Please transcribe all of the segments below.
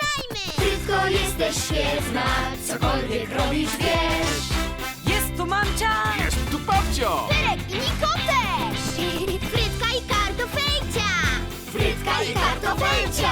zaczynajmy! Frytko, jesteś świetna, cokolwiek robisz, wiesz. Jest tu mamcia! Jest tu babcio! Pyrek i Niko też! Frytka i kartofelcia! Frytka i kartofelcia.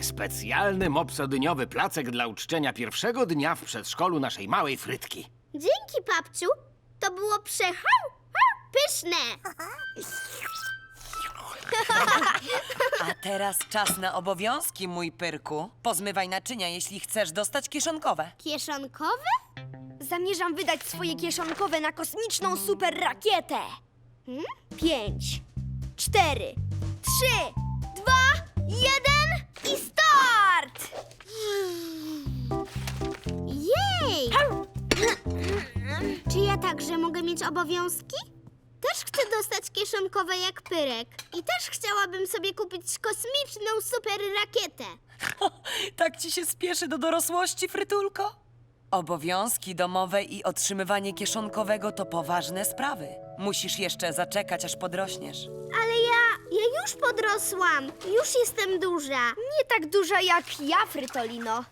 Specjalny mopsodyniowy placek dla uczczenia pierwszego dnia w przedszkolu naszej małej frytki. Dzięki, papciu! To było przechał! Pyszne! A teraz czas na obowiązki, mój pyrku. Pozmywaj naczynia, jeśli chcesz dostać kieszonkowe. Kieszonkowe? Zamierzam wydać swoje kieszonkowe na kosmiczną super rakietę. Hmm? Pięć, cztery, trzy, dwa, jeden i start! Jej! Czy ja także mogę mieć obowiązki? Też chcę dostać kieszonkowe jak Pyrek. I też chciałabym sobie kupić kosmiczną super rakietę. Tak ci się spieszy do dorosłości, frytulko? Obowiązki domowe i otrzymywanie kieszonkowego to poważne sprawy. Musisz jeszcze zaczekać, aż podrośniesz. Ale już podrosłam. Już jestem duża. Nie tak duża jak ja, Frytolino.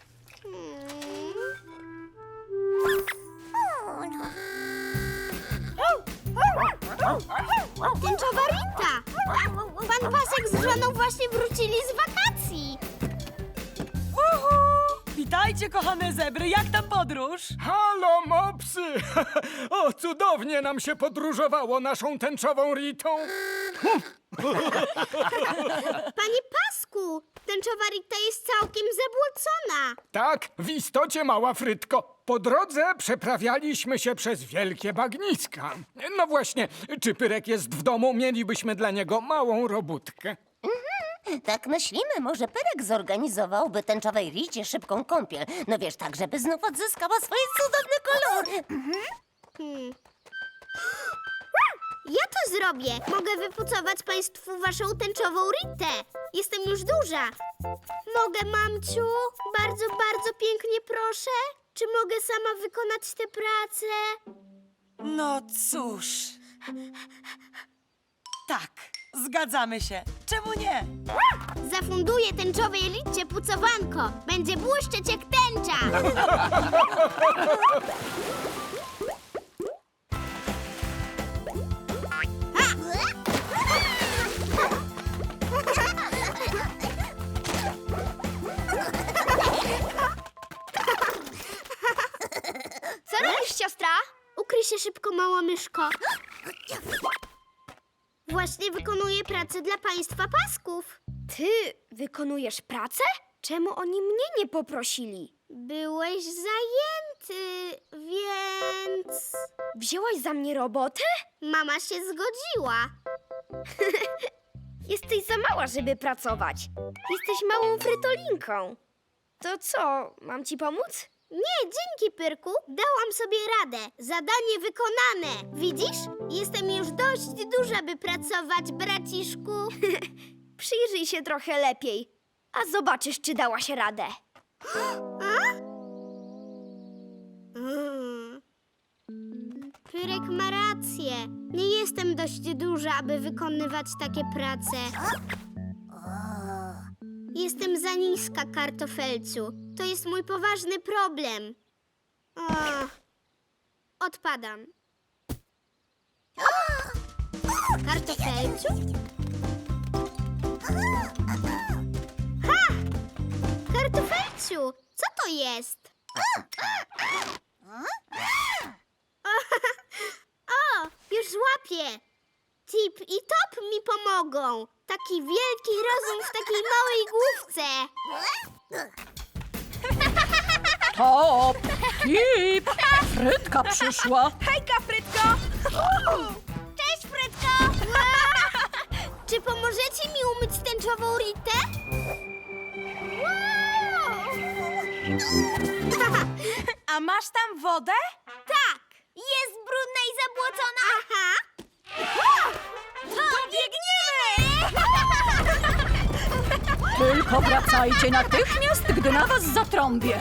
Tęczowa Rita! Pan Pasek z żoną właśnie wrócili z wakacji. Witajcie, kochane zebry, jak tam podróż? Halo, mopsy! O, cudownie nam się podróżowało naszą tęczową Ritą. Panie Pasku, tęczowa Rita jest całkiem zabłocona. Tak, w istocie mała frytko. Po drodze przeprawialiśmy się przez wielkie bagniska. No właśnie, czy Pyrek jest w domu, mielibyśmy dla niego małą robótkę. Tak myślimy, może Pyrek zorganizowałby tęczowej Ricie szybką kąpiel. No wiesz, tak, żeby znów odzyskała swoje cudowne kolory. Hmm. Ja to zrobię. Mogę wypucować państwu waszą tęczową Ritę. Jestem już duża. Mogę, mamciu? Bardzo, bardzo pięknie proszę. Czy mogę sama wykonać tę pracę? No cóż. Tak, zgadzamy się. Czemu nie? Zafunduję tęczowej Ricie pucowanko. Będzie błyszczeć jak tęcza. pracę dla państwa pasków. Ty wykonujesz pracę? Czemu oni mnie nie poprosili? Byłeś zajęty, więc Wzięłaś za mnie robotę? mama się zgodziła. Jesteś za mała, żeby pracować. Jesteś małą frytolinką. To co, mam ci pomóc? Nie, dzięki, Pyrku. Dałam sobie radę. Zadanie wykonane. Widzisz? Jestem już dość duża, by pracować, braciszku. Przyjrzyj się trochę lepiej, a zobaczysz, czy dałaś radę. Mm. Pyrek ma rację. Nie jestem dość duża, aby wykonywać takie prace. Jestem za niska, kartofelcu. To jest mój poważny problem. O, odpadam. Kartofelcu? Ha! Kartofelciu, co to jest? O, już złapię. Tip i Top mi pomogą. Taki wielki rozum w takiej małej główce. Top! Tip! Frytka przyszła! Hejka, Frytko! Cześć, Frytko! Czy pomożecie mi umyć tęczową Ritę? A masz tam wodę? tak! Jest brudna i zabłocona? Aha! To biegniemy! Tylko wracajcie natychmiast, gdy na was zatrąbię.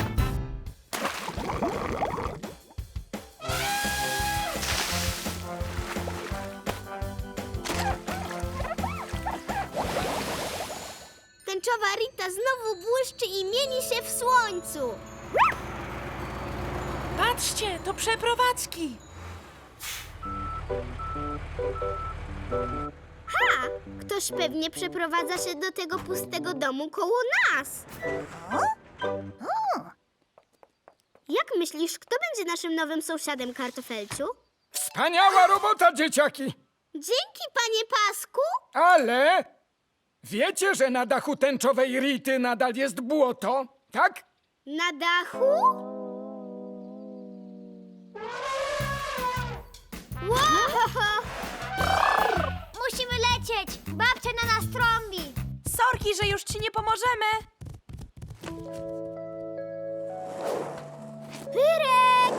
Tęczowa Rita znowu błyszczy i mieni się w słońcu. Patrzcie, to przeprowadzki. Ha! Ktoś pewnie przeprowadza się do tego pustego domu koło nas. Jak myślisz, kto będzie naszym nowym sąsiadem, kartofelciu? Wspaniała robota, dzieciaki! Dzięki, panie Pasku! Ale wiecie, że na dachu tęczowej Rity nadal jest błoto, tak? Na dachu? Wow! Musimy lecieć! Babcia na nas trąbi! Sorki, że już ci nie pomożemy. Pyrek!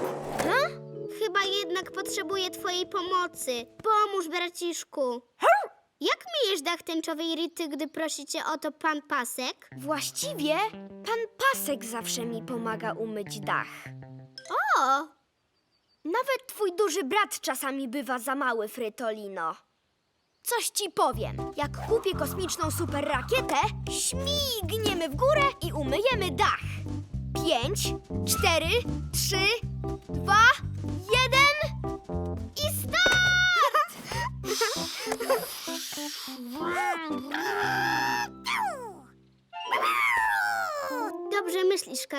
Chyba jednak potrzebuję twojej pomocy. Pomóż, braciszku. Jak myjesz dach tęczowej Rity, gdy prosi cię o to pan Pasek? Właściwie pan Pasek zawsze mi pomaga umyć dach. O! Nawet twój duży brat czasami bywa za mały, Frytolino. Coś ci powiem. Jak kupię kosmiczną super rakietę, śmigniemy w górę i umyjemy dach. Pięć, cztery, trzy, dwa, jeden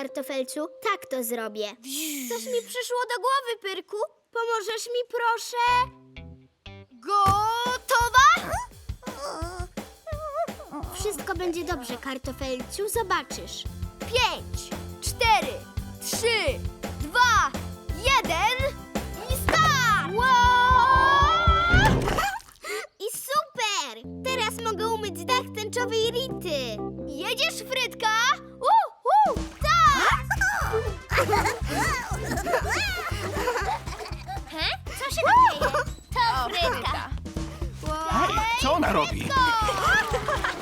myślisz, kartofelciu. Tak to zrobię. Coś mi przyszło do głowy, Pyrku. Pomożesz mi, proszę? Gotowa? Wszystko będzie dobrze, kartofelciu. Zobaczysz. Pięć, cztery, trzy, dwa, jeden i start! I super! Teraz mogę umyć dach tęczowej Rity. Jedziesz, Frytka? Robi?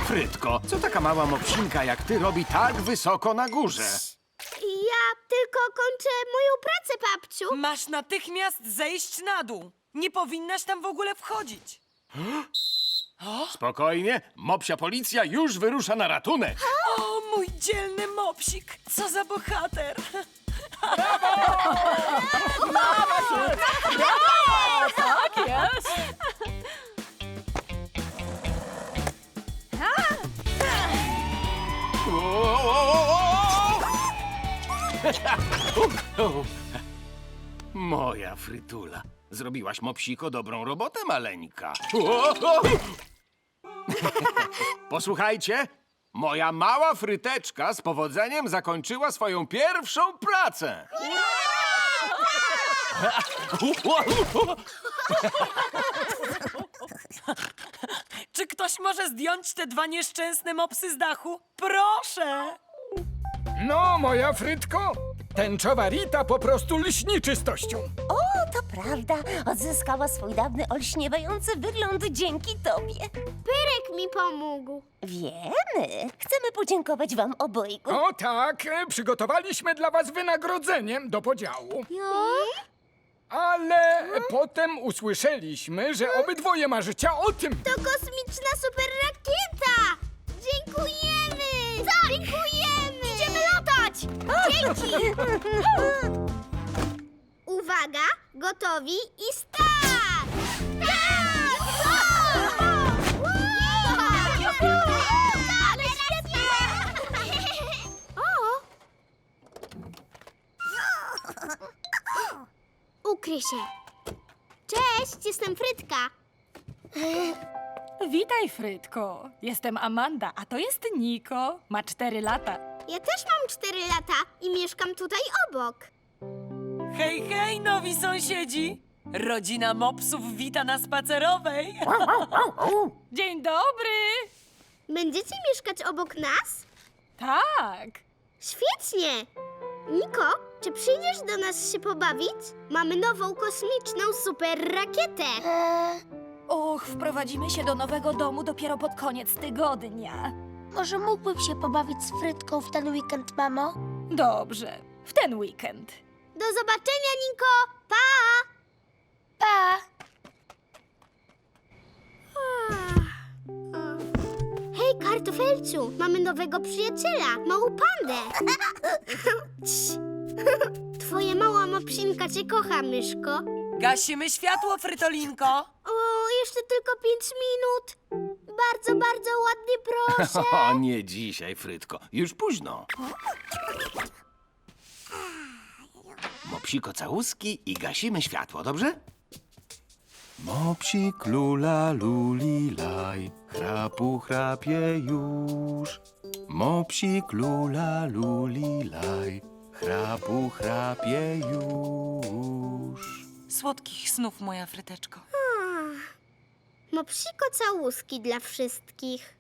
Frytko, co taka mała mopsinka jak ty robi tak wysoko na górze? Ja tylko kończę moją pracę, babciu. Masz natychmiast zejść na dół. Nie powinnaś tam w ogóle wchodzić. Spokojnie, mopsia policja już wyrusza na ratunek. O, mój dzielny mopsik. Co za bohater. Tak jest. Moja frytula. Zrobiłaś mopsiko dobrą robotę, maleńka. Posłuchajcie, moja mała fryteczka z powodzeniem zakończyła swoją pierwszą pracę. Czy ktoś może zdjąć te dwa nieszczęsne mopsy z dachu? Proszę! No, moja Frytko, tęczowa Rita po prostu lśni czystością. O, to prawda. Odzyskała swój dawny olśniewający wygląd dzięki tobie. Pyrek mi pomógł. Wiemy. Chcemy podziękować wam obojgu. O tak, e, przygotowaliśmy dla was wynagrodzenie do podziału. Ale potem usłyszeliśmy, że obydwoje marzycie o tym. To kosmiczna super rakieta! Dziękujemy! Dziękujemy! Dzięki! Uwaga, gotowi i start! Tak! O! Ukryj się. Cześć, jestem Frytka. Witaj, Frytko. Jestem Amanda, a to jest Niko. Ma cztery lata. Ja też mam 4 lata i mieszkam tutaj obok. Hej, hej, nowi sąsiedzi! Rodzina mopsów wita na spacerowej. Dzień dobry! Będziecie mieszkać obok nas? Tak. Świetnie! Niko, czy przyjdziesz do nas się pobawić? Mamy nową kosmiczną super rakietę. Och, wprowadzimy się do nowego domu dopiero pod koniec tygodnia. Może mógłbym się pobawić z Frytką w ten weekend, mamo? Dobrze, w ten weekend. Do zobaczenia, Niko! Pa! Pa! Hej, kartofelciu! Mamy nowego przyjaciela, małą pandę! Cii. Twoja mała mopsinka cię kocha, myszko. Gasimy światło, Frytolinko! O, jeszcze tylko pięć minut. Bardzo, bardzo ładnie proszę. O, nie dzisiaj, Frytko. Już późno. Mopsiko całuski i gasimy światło, dobrze? Mopsik lula luli laj, chrapu chrapie już. Mopsik lula luli laj, chrapu chrapie już. Słodkich snów, moja Fryteczko. Mopsiko całuski dla wszystkich.